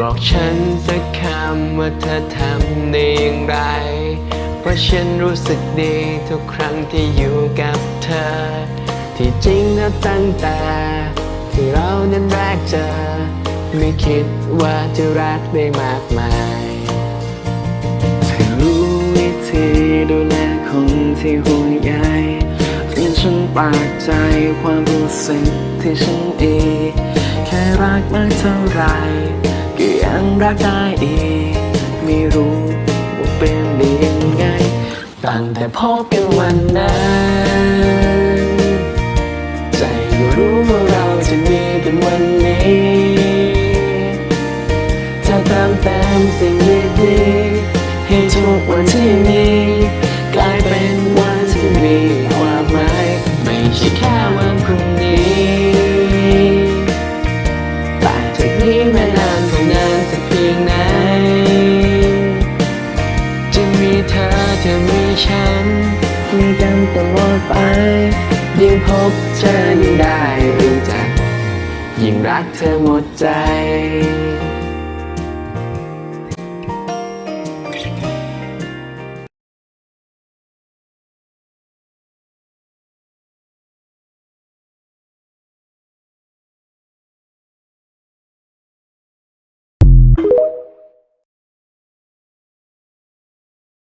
บอกฉันสักคำว่าเธอทำได้อย่างไร เพราะฉันรู้สึกดีทุกครั้งที่อยู่กับเธอ ที่จริงนะตั้งแต่ ที่เรานั้นแรกเจอ ไม่คิดว่าจะรักได้มากมายเธอรู้วิธีดูแลคนที่ห่วงใยยิ่งฉันปากใจความรู้สึกที่ฉันเองแค่รักมากเท่าไหรก็ ยังรักได้อีก ไม่รู้ว่าเป็นได้ยังไง ตั้งแต่พบกันวันนั้น ใจก็รู้ว่าเราจะมีกันวันนี้จะเติมเต็มสิ่งดีๆให้ทุกวันที่มี กลายเป็นวันที่มีความหมายไม่ใช่แค่ ฉัน มีกันตลอดไป ยิ่งพบเจอยิ่งได้รู้จัก ยิ่งรักเธอหมดใจ